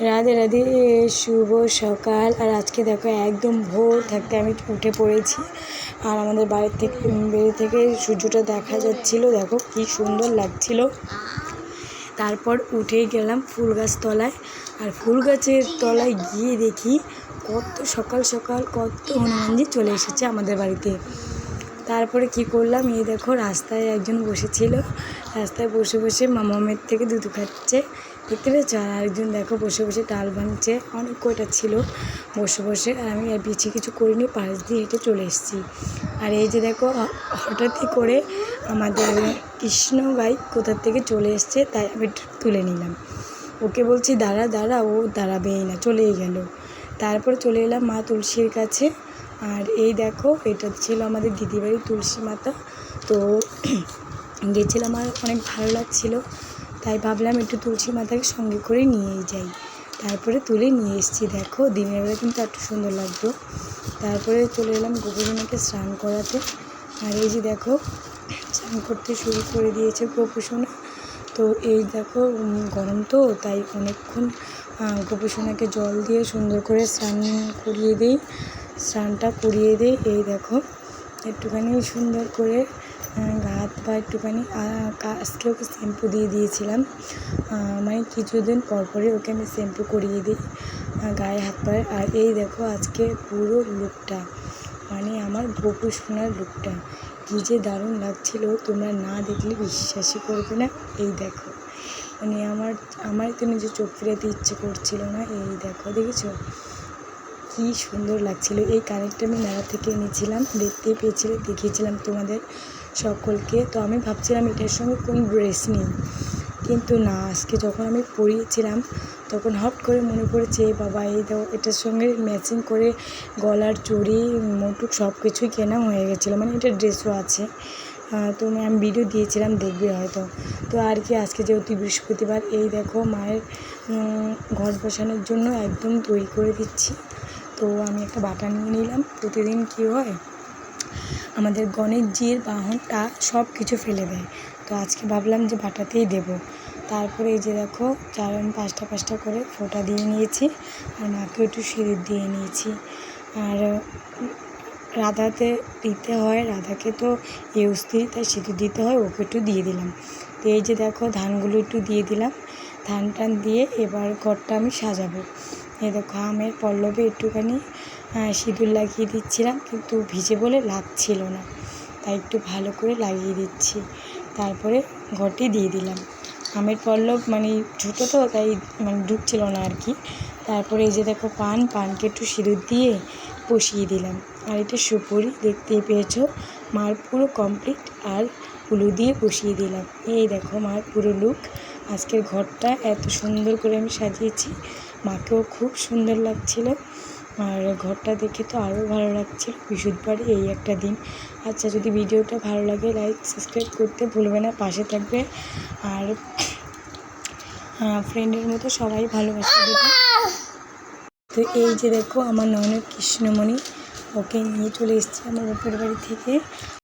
রাধে রাধে, শুভ সকাল। আর আজকে দেখো, একদম ভোর থাকতে আমি উঠে পড়েছি। আর আমাদের বাড়ির থেকে বেড়ি থেকে সূর্যটা দেখা যাচ্ছিল। দেখো, কি সুন্দর লাগছিল। তারপর উঠেই গেলাম ফুল গাছ তলায়। আর ফুল গাছের তলায় গিয়ে দেখি, কত সকাল সকাল কত হনুমানজি চলে এসেছে আমাদের বাড়িতে। তারপরে কি করলাম? এই দেখো, রাস্তায় একজন বসেছিল। রাস্তায় বসে বসে মামামের থেকে দুধ খাচ্ছে। দেখতে পেয়েছ? আর আরেকজন দেখো, বসে বসে ডাল ভাঙছে। অনেক কয়টা ছিল বসে বসে। আর আমি আর পিছিয়ে কিছু করিনি, পাশ দিয়ে হেঁটে চলে এসেছি। আর এই যে দেখো হঠাৎই করে আমাদের কৃষ্ণ গাই কোথার থেকে চলে এসছে, তাই আমি তুলে নিলাম। ওকে বলছি, দাঁড়া দাঁড়া, ও দাঁড়াবেই না, চলেই গেল। তারপর চলে এলাম মা তুলসীর কাছে। আর এই দেখো, এটা ছিল আমাদের দিদিবাড়ির তুলসী মাতা। তো গেছিলাম আর অনেক ভালো লাগছিল। তাই ভাবলাম একটু তুলসী মাতাকে সঙ্গে করে নিয়েই যাই। তারপরে তুলে নিয়ে এসেছি, দেখো। দিনের বেলা কিন্তু একটু সুন্দর লাগতো। তারপরে চলে এলাম গোপুজনাকে স্নান করাতে। আর এই যে দেখো, স্নান করতে শুরু করে দিয়েছে গোপুসোনা। তো এই দেখো গরম তো, তাই অনেকক্ষণ গোপুসোনাকে জল দিয়ে সুন্দর করে স্নান করিয়ে দিই। স্নানটা করিয়ে দিই। এই দেখো একটুখানি সুন্দর করে আহ, গা হাত পা একটুখানি আজকে ওকে শ্যাম্পু দিয়ে দিয়েছিলাম। মানে কিছুদিন পর পরই ওকে আমি শ্যাম্পু করিয়ে দিই গায়ে হাত পায়ে আর এই দেখো আজকে পুরো লুকটা মানে আমার গোপু সোনার লুকটা কী যে দারুণ লাগছিল। তোমরা না দেখলে বিশ্বাসই করবে না। এই দেখো মানে আমার আমার তো নিজে চোখ ফিরাতে ইচ্ছে করছিল না এই দেখো দেখেছ? কি সুন্দর লাগছিল। এই কানেরটা আমি মেলা থেকে এনেছিলাম, দেখতে পেয়েছিলে, দেখিয়েছিলাম তোমাদের সকলকে। তো আমি ভাবছিলাম এটার সঙ্গে কোনো ড্রেস নেই। কিন্তু না, আজকে যখন আমি পরিয়েছিলাম, তখন হট করে মনে পড়েছে বাবা, এই দাও। এটার সঙ্গে ম্যাচিং করে গলার চুড়ি, মুটুক সব কিছুই কেনা হয়ে গেছিল। মানে এটা ড্রেসও আছে। তো আমি ভিডিও দিয়েছিলাম, দেখবে হয়তো। তো আর কি, আজকে যেহেতু বৃহস্পতিবার, এই দেখো মায়ের ঘর বসানোর জন্য একদম তৈরি করে দিচ্ছি। তো আমি একটা বাটা নিয়ে নিলাম। প্রতিদিন কী হয়? আমাদের গণেশজির বাহনটা সব কিছু ফেলে দেয়। তো আজকে ভাবলাম যে বাটাতেই দেব। তারপরে এই যে দেখো চার পাঁচটা পাঁচটা করে ফোঁটা দিয়ে নিয়েছি আর মাকে একটু সিঁদুর দিয়ে নিয়েছি। আর রাধাতে দিতে হয়, রাধাকে তো ইউজ দিই, তাই সিঁদুর দিতে হয়, ওকে একটু দিয়ে দিলাম। তো এই যে দেখো, ধানগুলো একটু দিয়ে দিলাম। ধান টান দিয়ে এবার ঘরটা আমি সাজাবো। এই দেখো, আমের পল্লবে একটুখানি সিঁদুর লাগিয়ে দিচ্ছিলাম, কিন্তু ভিজে বলে লাগছিল না। তাই একটু ভালো করে লাগিয়ে দিচ্ছি। তারপরে ঘরটি দিয়ে দিলাম। আমের পল্লব মানে ছোটো তো তাই মানে ঢুকছিল না আর কি। তারপরে এই যে দেখো, পান, পানকে একটু সিঁদুর দিয়ে বসিয়ে দিলাম। আর এটা সুপুরি, দেখতেই পেয়েছ, মার পুরো কমপ্লিট আর উলু দিয়ে বসিয়ে দিলাম। এই দেখো মার পুরো লুক আজকের ঘরটা এত সুন্দর করে আমি সাজিয়েছি। মাকেও খুব সুন্দর লাগছিল। আর ঘরটা দেখে তো আরও ভালো লাগছিল। বৃহস্পতিবারে এই একটা দিন। আচ্ছা যদি ভিডিওটা ভালো লাগে লাইক সাবস্ক্রাইব করতে ভুলবে না, পাশে থাকবে। আর ফ্রেন্ডের মতো সবাই ভালোবাসা দেবে তো এই যে দেখো, আমার নয়নের কৃষ্ণমণি, ওকে নিয়ে চলে এসেছি আমার বাপের বাড়ি থেকে।